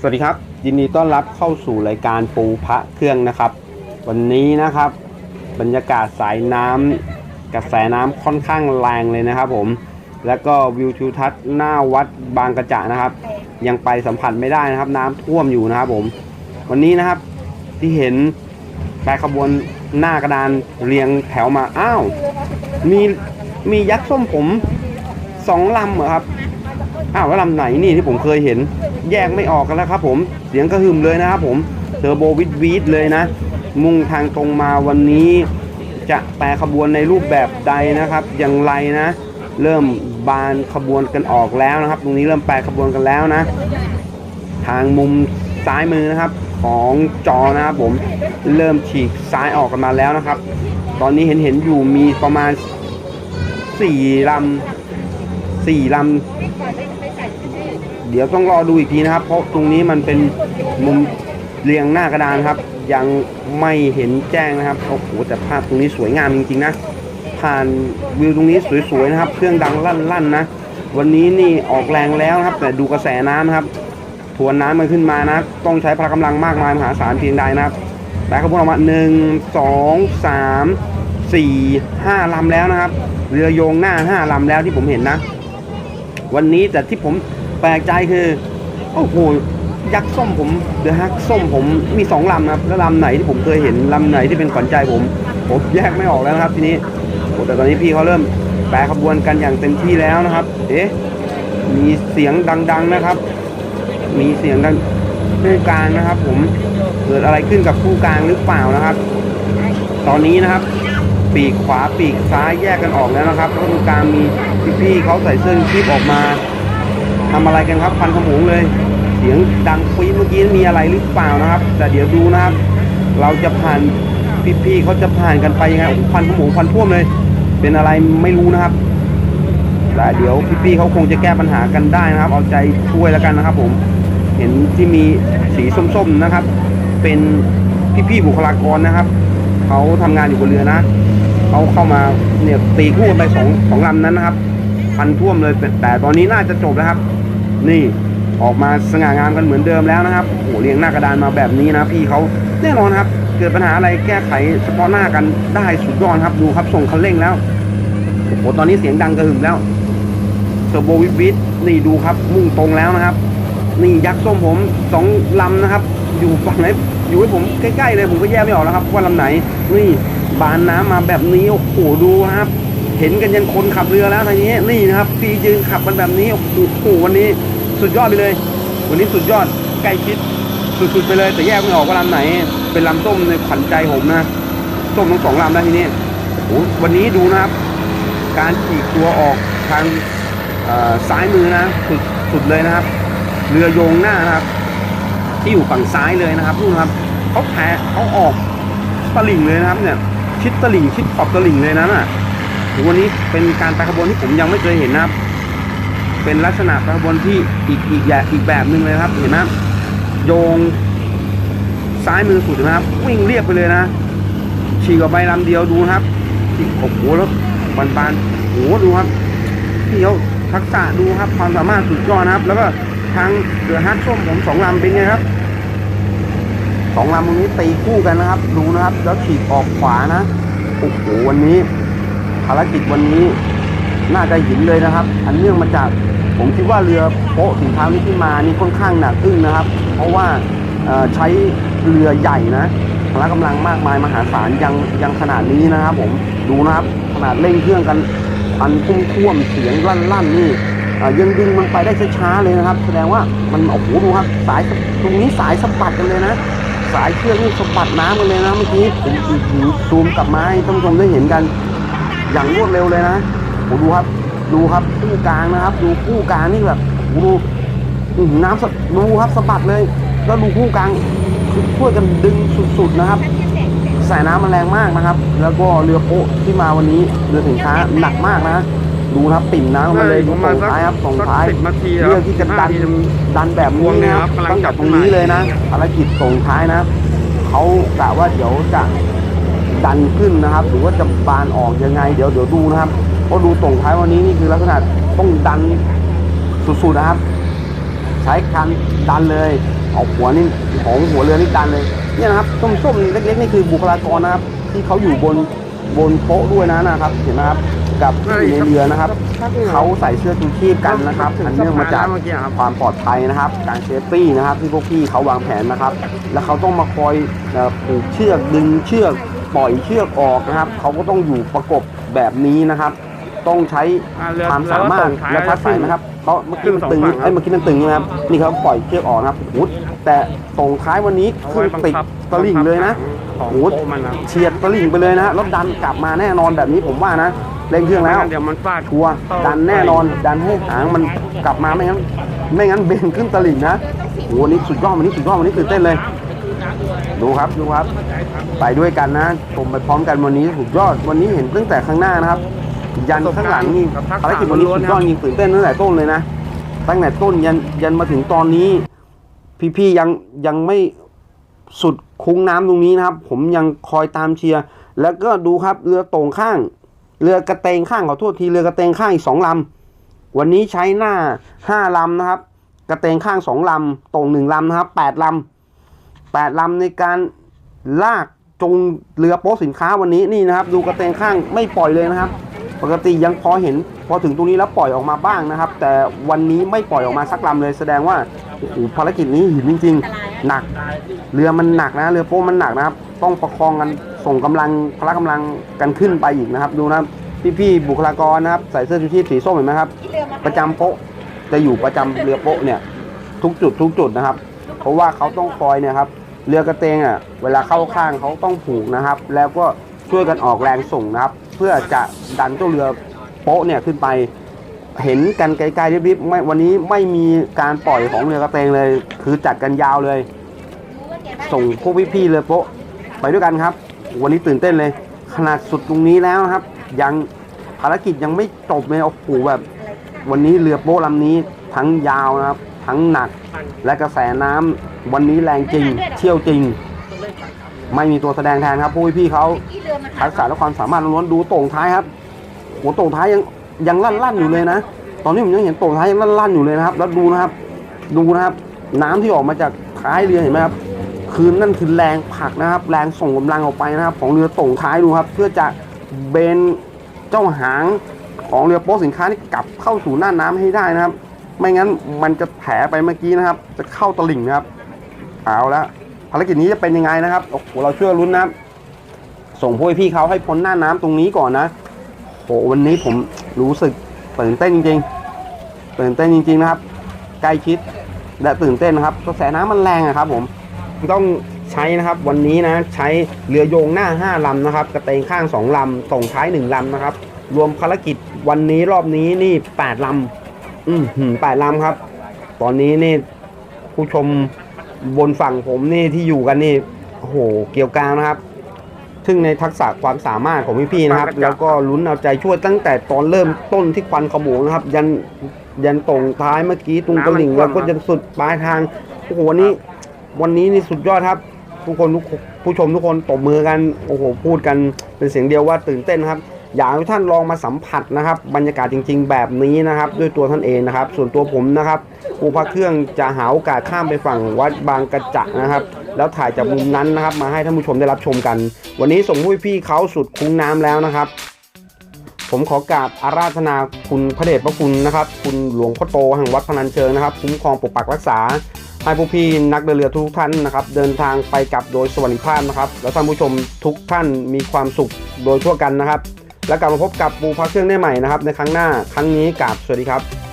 สวัสดีครับ ยินดีต้อนรับเข้าสู่รายการปูพระเครื่องนะครับ วันนี้นะครับ บรรยากาศสายน้ำกระแสน้ำค่อนข้างแรงเลยนะครับ ผม แล้วก็วิวทิวทัศน์หน้าวัดบางกระจะนะครับ ยังไปสัมผัสไม่ได้นะครับ น้ำท่วมอยู่นะครับ ผม วันนี้นะครับที่เห็นแปรขบวนหน้ากระดานเรียงแถวมาอ้าวมีมียักษ์ส้มผมสองลำเหรอครับอ้าวแล้วลำไหนนี่ที่ผมเคยเห็น แยกไม่ออกกันแล้วครับผมเสียงกระหึ่มเลยนะครับผมเทอร์โบวิดวีดเลยนะ มุ่งทางตรงมาวันนี้ จะแปรขบวนในรูปแบบใดนะครับ อย่างไรนะ เริ่มบานขบวนกันออกแล้วนะครับ ตรงนี้เริ่มแปรขบวนกันแล้วนะ ทางมุมซ้ายมือนะครับ ของจอนะครับผมเริ่มฉีกซ้ายออกกันมาแล้วนะครับ ตอนนี้เห็นเห็นอยู่มีประมาณสี่ลำสี่ลำ เดี๋ยวต้องรอดูอีกทีนะครับ เพราะตรงนี้มันเป็นมุมเรียงหน้ากระดานครับ ยังไม่เห็นแจ้งนะครับโอ้โหแต่ภาพตรงนี้สวยงามจริงๆนะ ผ่านวิวตรงนี้สวยๆนะครับ เครื่องดังลั่นๆนะ วันนี้นี่ออกแรงแล้วนะครับ แต่ดูกระแสน้ำนะครับทวนน้ำมันขึ้นมานะ ต้องใช้พละกำลังมากมายมหาศาลเพียงใดนะครับแบกขบวนออกมาหนึ่งสองสามสี่ห้าลำแล้วนะครับ เรือโยงหน้าห้าลำแล้วที่ผมเห็นนะ วันนี้แต่ที่ผม แปลกใจคือ โอ้โห ยักษ์ส้มผมเดือฮักส้มผมมีสองลำนะครับ แล้วลำไหนที่ผมเคยเห็นลำไหนที่เป็นขวัญใจผม ผมแยกไม่ออกแล้วนะครับ ทีนี้โอ้แต่ตอนนี้พี่เขาเริ่มแปรขบวนกันอย่างเต็มที่แล้วนะครับ เอ๊ะ มีเสียงดัง ๆนะครับ มีเสียงดังคู่กลางนะครับ ผม เกิดอะไรขึ้นกับคู่กลางหรือเปล่านะครับ ตอนนี้นะครับ ปีกขวาปีกซ้ายแยกกันออกแล้วนะครับแล้วตรงกลางมีพี่ๆเขาใส่เสื้อชีพออกมา ทำอะไรกันครับพันขโมงเลย เสียงดังปี๊ดเมื่อกี้มีอะไรหรือเปล่านะครับ แต่เดี๋ยวดูนะครับ เราจะผ่านพี่ๆเขาจะผ่านกันไปยังไงโอ้โหพันขโมงพันท่วมเลย เป็นอะไรไม่รู้นะครับแต่เดี๋ยวพี่ๆเขาคงจะแก้ปัญหากันได้นะครับ เอาใจช่วยแล้วกันนะครับ ผม เห็นที่มีสีส้มๆนะครับ เป็นพี่ๆบุคลากรนะครับเขาทำงานอยู่บนเรือนะเขาเข้ามาเนี่ยตีคู่กันไปสองสองลำนั้นนะครับ พันท่วมเลยแต่ตอนนี้น่าจะจบแล้วครับ นี่ออกมาสง่างามกันเหมือนเดิมแล้วนะครับโอ้โหเรียงหน้ากระดานมาแบบนี้นะพี่เขาแน่นอนครับ เกิดปัญหาอะไรแก้ไขเฉพาะหน้ากันได้สุดยอดครับดูครับส่งคันเร่งแล้วโอ้โหตอนนี้เสียงดังกระหึ่มแล้วเทอร์โบวิบิทนี่ดูครับมุ่งตรงแล้วนะครับ นี่ยักษ์ส้มผมสองลำนะครับ อยู่ฝั่งไหนอยู่ให้ผมใกล้ๆเลยผมก็แยกไม่ออกแล้วครับว่าลำไหนนี่บานน้ำมาแบบนี้โอ้โหดูครับ เห็นกันยันคนขับเรือแล้วทีนี้นี่นะครับพี่ยืนขับมันแบบนี้โอ้โหวันนี้ สุดยอดไปเลย วันนี้สุดยอดใกล้ชิดสุดๆไปเลย แต่แยกไม่ออกว่าลำไหน เป็นลำส้มในขวัญใจผมนะส้มทั้งสองลำแล้วทีนี้โอ้วันนี้ดูนะครับ การฉีกตัวออกทางซ้ายมือนะสุดสุดเลยนะครับ เรือโยงหน้านะครับ ที่อยู่ฝั่งซ้ายเลยนะครับนู่นนครับเขาแพ้เขาออกตลิ่งเลยนะครับ เนี่ย ชิดตลิ่งชิดขอบตลิ่งเลยนะน่ะวันนี้เป็นการไปขบวนที่ผมยังไม่เคยเห็นนะครับ เป็นลักษณะไปขบวนที่อีกอีกแบบอีกแบบหนึ่งเลยครับเห็นไหมโยงซ้ายมือสุดนะครับ วิ่งเรียบไปเลยนะฉีกออกไปลำเดียวดูครับฉีกโอ้โหแล้วบานบานโอ้โหดูครับพี่เขาทักษะดูครับ ความสามารถสุดยอดนะครับ แล้วก็ทางเดือฮัทส้มผมสองลำเป็นไงครับสองลำตรงนี้ตีคู่กันนะครับ ดูนะครับ แล้วฉีกออกขวานะโอ้โหวันนี้ ภารกิจวันนี้ น่าจะหินเลยนะครับ อันเนื่องมาจากผมคิดว่าเรือโป๊ะสินค้านี้ที่มานี่ค่อนข้างหนักอึ้งนะครับ เพราะว่าใช้เรือใหญ่นะพละกำลังมากมายมหาศาลยังยังขนาดนี้นะครับ ผมดูนะครับขนาดเร่งเครื่องกันพันพุ่มท่วมเสียงลั่นๆนี่เอ่ยังดึงมันไปได้ช้าๆเลยนะครับ แสดงว่ามันโอ้โหดูครับสายตรงนี้สายสะบัดกันเลยนะ สายเชือกนี่สะบัดน้ำกันเลยนะเมื่อกี้ผมอื้อซูมกลับมาให้ท่านผู้ชมได้เห็นกัน อย่างรวดเร็วเลยนะ โอ้ดูครับ ดูครับคู่กลางนะครับ ดูคู่กลางนี่แบบโอ้ดูอื้อหือน้ำสะดูครับสะบัดเลย แล้วดูคู่กลางคือช่วยกันดึงสุดๆนะครับสายน้ำมันแรงมากนะครับ แล้วก็เรือโป๊ะที่มาวันนี้เรือสินค้าหนักมากนะ ดูนะครับปิ่มน้ำมาเลยดูส่งท้ายครับส่งท้ายสิบนาทีเรื่องที่จะดันดันแบบนี้นะครับตั้งแต่ตรงนี้เลยนะภารกิจส่งท้ายนะเขากะว่าเดี๋ยวจะดันขึ้นนะครับ หรือว่าจะบานออกยังไง เดี๋ยวเดี๋ยวดูนะครับ เพราะดูส่งท้ายวันนี้นี่คือลักษณะต้องดันสุดๆนะครับ ใช้คันดันเลยเอาหัวนี่ของหัวเรือนี่ดันเลยเนี่ยนะครับส้มๆเล็กๆนี่คือบุคลากรนะครับ ที่เขาอยู่บนบนโป๊ะด้วยนะนะครับ เห็นไหมครับกับที่อยู่ในเรือนะครับเขาใส่เสื้อชูชีพกันนะครับอันเนื่องมาจากเมื่อกี้ครับความปลอดภัยนะครับ การเซฟตี้นะครับ ที่พวกพี่เขาวางแผนนะครับ แล้วเขาต้องมาคอยเอ่อผูกเชือกดึงเชือกปล่อยเชือกออกนะครับเขาก็ต้องอยู่ประกบแบบนี้นะครับ ต้องใช้อ่าเรือความสามารถแล้วก็ส่งท้ายและทักษะนะครับเพราะเมื่อกี้มันขึ้นสองตึงฝั่งครับไอ้ยเมื่อกี้มันตึงนะครับนี่เขาปล่อยเชือกออกนะครับโอ้โหแต่ส่งท้ายวันนี้เอาขึ้ไว้นบังติดคับตลิ่งเลยนะของโอ้โหโป๊ะมันนะเฉียดตลิ่งไปเลยนะฮะแล้วดันกลับมาแน่นอนแบบนี้ผมว่านะเร่งเครื่องแล้วไม่งั้นเดี๋ยวมันฟาดชัวร์ดันแน่นอนดันให้หางมันกลับมาไม่งั้นไม่งั้นเบนขึ้นตลิ่งนะโหวันนี้สุดยอดวันนี้สุดยอดวันนี้ตื่นเต้นเลยดูครับดูครับไปด้วยกันนะชมไปพร้อมกันวันนี้สุดยอดวันนี้เห็นตั้งแต่ข้างหน้านะครับ ยันข้างหลังนี่ภารกิจวันนี้สุดยอดจริงตื่นเต้นตั้งแต่ต้นเลยนะ ตั้งแต่ต้นยันยันมาถึงตอนนี้ พี่ๆยังยังไม่สุดคุ้งน้ำตรงนี้นะครับ ผมยังคอยตามเชียร์แล้วก็ดูครับเรือโต่งข้าง เรือกระเตงข้างขอโทษทีเรือกระเตงข้างอีกสองลำวันนี้ใช้หน้าห้าลำนะครับ กระเตงข้างสองลำโต่งหนึ่งลำนะครับแปดลำแปดลำในการลากจงเรือโป๊ะสินค้าวันนี้นี่นะครับ ดูกระเตงข้างไม่ปล่อยเลยนะครับ ปกติยังพอเห็นพอถึงตรงนี้แล้วปล่อยออกมาบ้างนะครับ แต่วันนี้ไม่ปล่อยออกมาสักลำเลย แสดงว่าโอ้โหภารกิจนี้หินจริง ๆ หนัก เรือมันหนักนะเรือโป๊ะมันหนักนะครับ ต้องประคองกันส่งกำลังพละกำลังกันขึ้นไปอีกนะครับ ดูนะครับพี่ๆบุคลากรนะครับใส่เสื้อชูชีพสีส้มเห็นไหมครับ ประจำโป๊ะจะอยู่ประจำเรือโป๊ะเนี่ย ทุกจุดทุกจุดนะครับ เพราะว่าเขาต้องคอยเนี่ยครับเรือกระเตงอะเวลาเข้าข้างเขาต้องผูกนะครับ แล้วก็ช่วยกันออกแรงส่งนะครับ เพื่อจะดันเจ้าเรือโป๊ะเนี่ยขึ้นไป เห็นกันไกลๆริบๆไม่วันนี้ไม่มีการปล่อยของเรือกระเตงเลย คือจัดกันยาวเลย ส่งพวกพี่ๆเรือโป๊ะไปด้วยกันครับ วันนี้ตื่นเต้นเลย ขนาดสุดตรงนี้แล้วนะครับ ยังภารกิจยังไม่จบเลยโอ้โหแบบ วันนี้เรือโป๊ะลำนี้ทั้งยาวนะครับ ทั้งหนักและกระแสน้ำวันนี้แรงจริงเชี่ยวจริง ไม่มีตัวแสดงแทนครับพวกพี่ๆเขาทักษะและความสามารถล้วนๆดูโต่งท้ายครับหัวโต่งท้ายยังยังลั่นลั่นๆอยู่เลยนะ ตอนนี้ผมยังเห็นโต่งท้ายยังลั่นลั่นๆอยู่เลยนะครับ แล้วดูนะครับ ดูนะครับ น้ำที่ออกมาจากท้ายเรือเห็นไหมครับ คือนั่นคือแรงผลักนะครับ แรงส่งกำลังออกไปนะครับ ของเรือโต่งท้ายดูครับ เพื่อจะเบนเจ้าหางของเรือโป๊ะสินค้านี่กลับเข้าสู่หน้าน้ำให้ได้นะครับ ไม่งั้นมันจะแผลไปเมื่อกี้นะครับ จะเข้าตลิ่งนะครับ เอาละภารกิจนี้จะเป็นยังไงนะครับโอ้โหเราเชื่อลุ้นนะครับส่งพวกพี่เขาให้พ้นหน้าน้ำตรงนี้ก่อนนะโหวันนี้ผมรู้สึกตื่นเต้นจริงๆตื่นเต้นจริง ๆ นะครับ ใกล้ชิดและตื่นเต้นนะครับกระแสน้ำมันแรงอะครับ ผมต้องใช้นะครับวันนี้นะใช้เรือโยงหน้า 5ลำนะครับ กระเตงข้าง 2ลำส่งท้าย 1ลำนะครับ รวมภารกิจวันนี้รอบนี้นี่ 8ลำอืมหืมแปดลำครับ ตอนนี้นี่ผู้ชม บนฝั่งผมนี่ที่อยู่กันนี่โอ้โหเกี่ยวกลางนะครับ ซึ่งในทักษะความสามารถของพี่ๆนะครับ แล้วก็ลุ้นเอาใจช่วยตั้งแต่ตอนเริ่มต้นที่ควันขโมงนะครับ ยันยันตรงท้ายเมื่อกี้ตรงตลิ่งแล้วก็ยันสุดปลายทางโอ้โหวันนี้ วันนี้นี่สุดยอดครับ ทุกคนทุกผู้ชมทุกคนตบมือกันโอ้โหพูดกันเป็นเสียงเดียวว่าตื่นเต้นนะครับ อยากให้ท่านลองมาสัมผัสนะครับบรรยากาศจริง ๆ แบบนี้นะครับ ด้วยตัวท่านเองนะครับ ส่วนตัวผมนะครับปูพระเครื่องจะหาโอกาสข้ามไปฝั่งวัดบางกระจะนะครับ แล้วถ่ายจากมุมนั้นนะครับ มาให้ท่านผู้ชมได้รับชมกัน วันนี้ส่งผู้พี่เขาสุดคุ้งน้ำแล้วนะครับผมขอกราบอาราธนาคุณพระเดชพระคุณนะครับ คุณหลวงพ่อโตแห่งวัดพนัญเชิงนะครับคุ้มครองปกปักรักษา ให้ผู้พี่นักเดินเรือทุกท่านนะครับ เดินทางไปกลับโดยสวัสดิภาพนะครับ แล้วท่านผู้ชมทุกท่านมีความสุขโดยทั่วกันนะครับ แล้วกลับมาพบกับปูพระเครื่องได้ใหม่นะครับในครั้งหน้าครั้งนี้กราบสวัสดีครับ